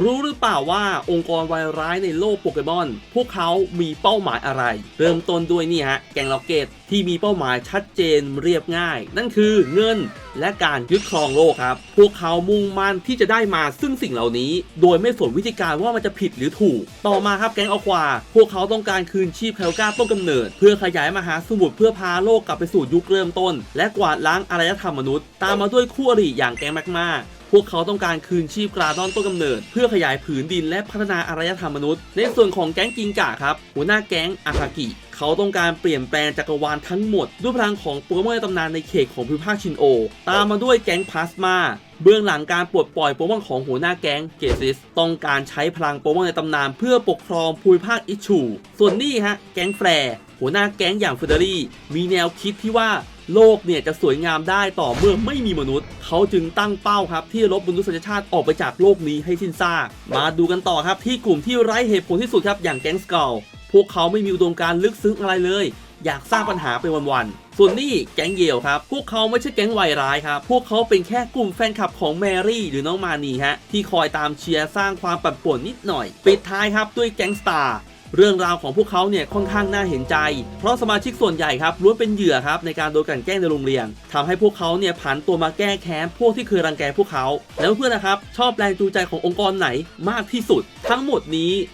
รู้หรือเปล่าว่าองค์กรวายร้ายในโลกโปเกมอน พวกเขามีเป้าหมายอะไร เริ่มต้นด้วยนี่ฮะ แกงล็อกเกตที่มีเป้าหมายชัดเจนเรียบง่าย นั่นคือเงินและการยึดครองโลกครับ พวกเขามุ่งมั่นที่จะได้มาซึ่งสิ่งเหล่านี้ โดยไม่สนวิธีการว่ามันจะผิดหรือถูก ต่อมาครับแก๊งอควา พวกเขาต้องการคืนชีพแคลก้าต้นกำเนิด เพื่อขยายมหาสมุทรเพื่อพาโลกกลับไปสู่ยุคเริ่มต้น และกวาดล้างอารยธรรมมนุษย์ ตามมาด้วยคู่อริอย่างแก๊งแมกมา พวกเขาต้องการคืนชีพกราดอนต้นกำเนิด เพื่อขยายผืนดินและพัฒนาอารยธรรมมนุษย์ ในส่วนของแก๊งกิงกะครับ หัวหน้าแก๊งอาคากิเขาต้องการเปลี่ยนแปลงจักรวาลทั้งหมด ด้วยพลังของโปเกมอนในตำนานในเขตของภูมิภาคชินโอ ตามมาด้วยแก๊งพลาสมาเบื้องหลังการปลดปล่อยโปเกมอนของหัวหน้าแก๊งเกซิส ต้องการใช้พลังโปเกมอนในตำนาน เพื่อปกครองภูมิภาคอิชู ส่วนนี้ฮะแก๊งแฟร์หัวหน้าแก๊งอย่างเฟเดอรี่มีแนวคิดที่ว่า โลกเนี่ยจะสวยงามได้ต่อเมื่อไม่มีมนุษย์ เขาจึงตั้งเป้าครับที่ลบมนุษยชาติออกไปจากโลกนี้ให้สิ้นซากมาดูกันต่อครับที่กลุ่มที่ไร้เหตุผลที่สุดครับอย่างแก๊งสกอลพวกเขาไม่มีอุดมการลึกซึ้งอะไรเลย อยากสร้างปัญหาไปวันๆส่วนนี่แก๊งเยลครับ พวกเขาไม่ใช่แก๊งวัยร้ายครับ พวกเขาเป็นแค่กลุ่มแฟนคลับของแมรี่หรือน้องมานีฮะที่คอยตามเชียร์สร้างความปั่นป่วนนิดหน่อย ปิดท้ายครับด้วยแก๊งสตาร์ เรื่องราวของพวกเขาเนี่ยค่อนข้างน่าเห็นใจ เพราะสมาชิกส่วนใหญ่ครับล้วนเป็นเหยื่อครับในการโดนกลันแกล้งในโรงเรียนทำให้พวกเขาเนี่ยผันตัวมาแก้แค้นพวกที่เคยรังแกพวกเขา แล้วเพื่อนนะครับชอบแรงจูงใจขององค์กรไหนมากที่สุด ทั้งหมดนี้